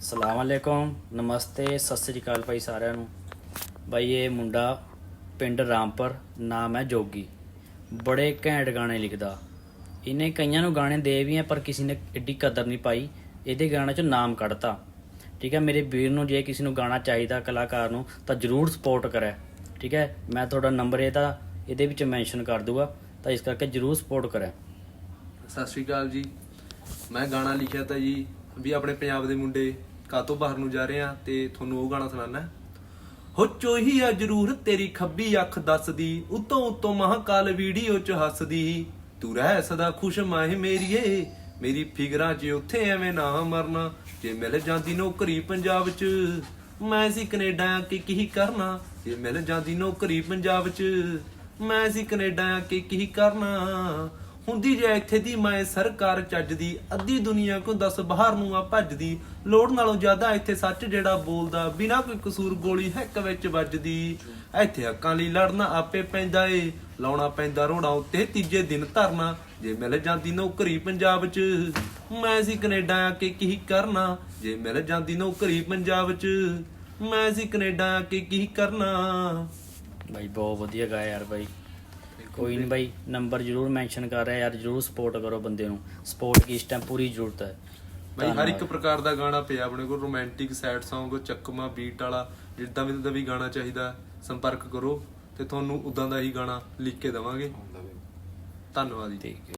ਸਲਾਮ ਅਲੈਕੁਮ ਨਮਸਤੇ, ਸਤਿ ਸ੍ਰੀ ਅਕਾਲ ਭਾਈ ਸਾਰਿਆਂ ਨੂੰ। ਬਾਈ, ਇਹ ਮੁੰਡਾ ਪਿੰਡ ਰਾਮਪੁਰ, ਨਾਮ ਹੈ ਜੋਗੀ। ਬੜੇ ਘੈਂਟ ਗਾਣੇ ਲਿਖਦਾ। ਇਹਨੇ ਕਈਆਂ ਨੂੰ ਗਾਣੇ ਦੇ ਵੀ ਆ, ਪਰ ਕਿਸੇ ਨੇ ਏਡੀ ਕਦਰ ਨਹੀਂ ਪਾਈ। ਇਹਦੇ ਗਾਣੇ 'ਚ ਨਾਮ ਕੱਢਤਾ। ਠੀਕ ਹੈ, ਮੇਰੇ ਵੀਰ ਨੂੰ ਜੇ ਕਿਸੇ ਨੂੰ ਗਾਣਾ ਚਾਹੀਦਾ ਕਲਾਕਾਰ ਨੂੰ, ਤਾਂ ਜਰੂਰ ਸਪੋਰਟ ਕਰੇ ਠੀਕ ਹੈ, ਮੈਂ ਤੁਹਾਡਾ ਨੰਬਰ ਇਹਦਾ, ਇਹਦੇ ਵਿੱਚ ਮੈਂਸ਼ਨ ਕਰ ਦੂੰਗਾ, ਤਾਂ ਇਸ ਕਰਕੇ ਜਰੂਰ ਸਪੋਰਟ ਕਰੇ ਸਤਿ ਸ਼੍ਰੀ ਅਕਾਲ ਜੀ। ਮੈਂ ਗਾਣਾ ਲਿਖਿਆ ਤਾਂ ਜੀ ਵੀ ਆਪਣੇ ਪੰਜਾਬ ਦੇ ਮੁੰਡੇ ਕਾਤੋਂ ਬਾਹਰ ਨੂੰ ਜਾ ਰਹੇ ਆ ਤੇ ਤੁਹਾਨੂੰ ਉਹ ਗਾਣਾ ਸੁਣਾਣਾ ਹੋ ਚੋਹੀ ਆ ਜ਼ਰੂਰ ਤੇਰੀ ਖੱਬੀ ਅੱਖ ਦੱਸਦੀ, ਉਤੋਂ ਉਤੋਂ ਮਹਾਕਾਲ ਵੀਡੀਓ ਚ ਹੱਸਦੀ। ਤੂੰ ਰਹਿ ਸਦਾ ਖੁਸ਼ ਮਾਹੇ ਮੇਰੀਏ, ਮੇਰੀ ਫਿਕਰਾਂ 'ਚ ਉੱਥੇ ਐਵੇਂ ਨਾ ਮਰਨਾ। ਜੇ ਮਿਲ ਜਾਂਦੀ ਨੌਕਰੀ ਪੰਜਾਬ 'ਚ, ਮੈਂ ਸੀ ਕੈਨੇਡਾ ਆ ਕੇ ਕੀ ਕਰਨਾ। ਜੇ ਮਿਲ ਜਾਂਦੀ ਨੌਕਰੀ ਪੰਜਾਬ 'ਚ, ਮੈਂ ਸੀ ਕੈਨੇਡਾ ਆ ਕੇ ਕੀ ਕਰਨਾ। ਹੁੰਦੀ ਜੇ ਇੱਥੇ ਦੀ ਮੈਂ ਸਰਕਾਰ ਚੱਜਦੀ, ਅੱਧੀ ਦੁਨੀਆ ਕੋ ਦੱਸ ਬਾਹਰ ਨੂੰ ਆ ਭੱਜਦੀ। ਲੋੜ ਨਾਲੋਂ ਜ਼ਿਆਦਾ ਇੱਥੇ ਸੱਚ ਜਿਹੜਾ ਬੋਲਦਾ, ਬਿਨਾਂ ਕੋਈ ਕਸੂਰ ਗੋਲੀ ਹੈਕ ਵਿੱਚ ਵੱਜਦੀ। ਇੱਥੇ ਹੱਕਾਂ ਲਈ ਲੜਨਾ ਆਪੇ ਪੈਂਦਾ ਏ, ਲਾਉਣਾ ਪੈਂਦਾ ਰੋੜਾ ਉੱਤੇ, ਤੀਜੇ ਦਿਨ ਧਰਨਾ, ਜੇ ਮਿਲ ਜਾਂਦੀ ਨੌਕਰੀ ਪੰਜਾਬ 'ਚ। ਮੈਂ ਸੀ ਕੈਨੇਡਾ ਆ ਕੇ ਕੀ ਕਰਨਾ, ਜੇ ਮਿਲ ਜਾਂਦੀ ਨੌਕਰੀ ਪੰਜਾਬ 'ਚ। ਮੈਂ ਸੀ ਕੈਨੇਡਾ ਆ ਕੇ ਕੀ ਕਰਨਾ। ਬਾਈ, ਬਹੁਤ ਵਧੀਆ ਗਾਇਆ ਯਾਰ ਬਾਈ। ਕੋਈ ਨਹੀਂ ਬਾਈ ਨੰਬਰ ਜਰੂਰ ਮੈਂਸ਼ਨ ਕਰ ਰਿਹਾ ਯਾਰ ਜਰੂਰ ਸਪੋਰਟ ਕਰੋ ਬੰਦੇ ਨੂੰ। ਸਪੋਰਟ ਕੀ ਇਸ ਟਾਈਮ ਪੂਰੀ ਜ਼ਰੂਰਤ ਹੈ। ਬਈ ਹਰ ਇੱਕ ਪ੍ਰਕਾਰ ਦਾ ਗਾਣਾ ਪਿਆ ਆਪਣੇ ਕੋਲ ਰੋਮਾਂਟਿਕ ਸੈਡ Song ਚੱਕਮਾ ਬੀਟ ਵਾਲਾ ਜਿੱਦਾਂ ਵੀ ਦਾ ਵੀ ਗਾਣਾ ਚਾਹੀਦਾ ਸੰਪਰਕ ਕਰੋ ਤੇ ਤੁਹਾਨੂੰ ਉਦਾਂ ਦਾ ਹੀ ਗਾਣਾ ਲਿਖ ਕੇ ਦਵਾਂਗੇ। ਧੰਨਵਾਦ ਜੀ।